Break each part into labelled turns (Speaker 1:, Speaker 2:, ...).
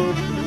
Speaker 1: Thank you.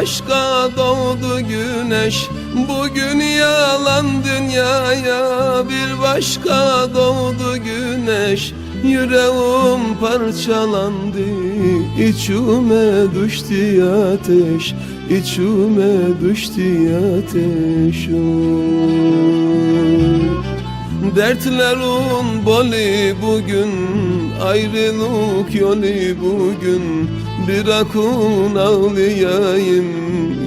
Speaker 1: Başka doğdu güneş Bugün yalan dünyaya. Bir başka doğdu güneş Yüreğim parçalandı. İçime düştü ateş İçime düştü ateş. Oy. Dertlerin boli bugün Ayrılık yolu bugün. Bir akın ağlayayım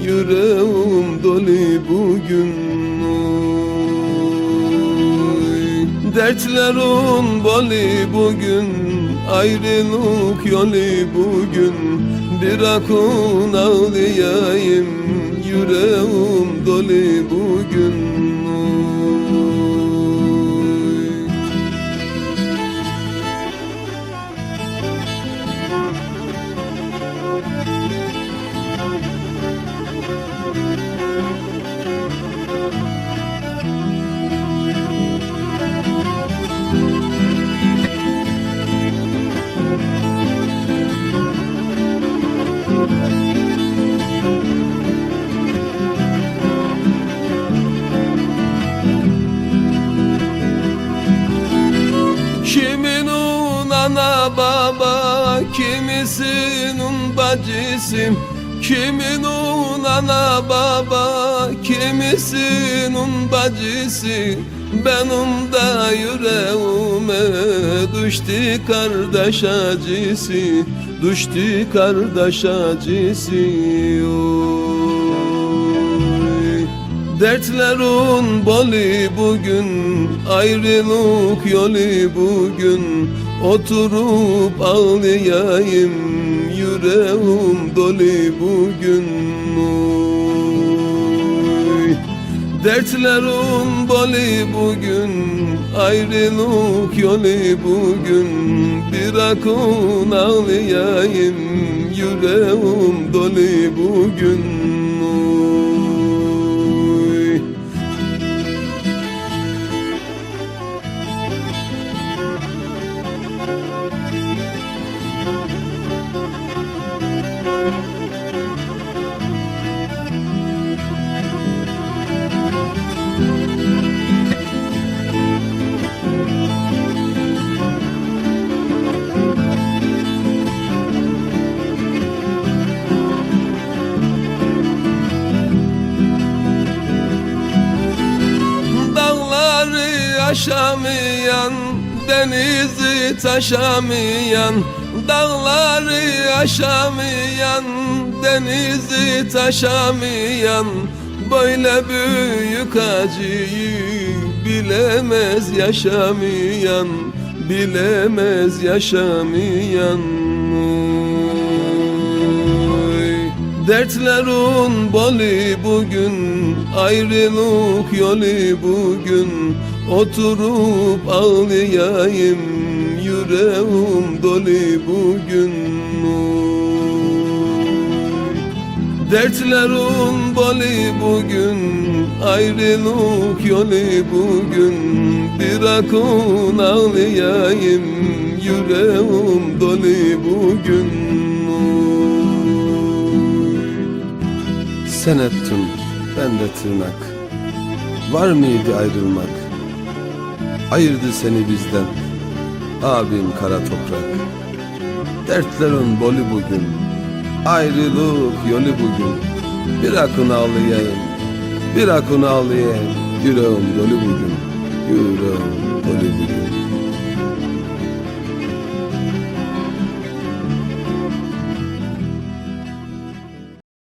Speaker 1: Yüreğim dolu bugün. Oy. Dertlerin boli bugün Ayrılık yolu bugün. Bir akın ağlayayım Yüreğim dolu bugün Kiminun ana baba Kimisinin bacısı? Kiminun ana baba Kimisinin bacısı? Benim de yüreğime Düştü kardeş acısı Düştü kardeş acısı Oy. Dertlerin boli bugün Ayrılık yolu bugün Oturup ağlayayım Yüreğim dolu bugün Oy. Dertlerin boli bugün Ayrılık yolu bugün. Bir akın ağlayayım Yüreğim dolu bugün aşamayan Denizi taşamayan Dağları aşamayan Denizi taşamayan Böyle büyük acıyı Bilemez yaşamayan Bilemez yaşamayan Oy. Dertlerin boli bugün Ayrılık yolu bugün Oturup ağlayayım Yüreğim dolu bugün Oy. Dertlerin boli bugün Ayrılık yolu bugün Bir akın ağlayayım Yüreğim dolu bugün. Sen ettin, ben de tırnak Var mıydı ayrılmak Ayırdı seni bizden? Abim kara toprak. Dertlerin bolu bugün. Ayrılık yolu bugün. Bir akın ağlayayım Bir akın ağlayayım Yüreğim dolu bugün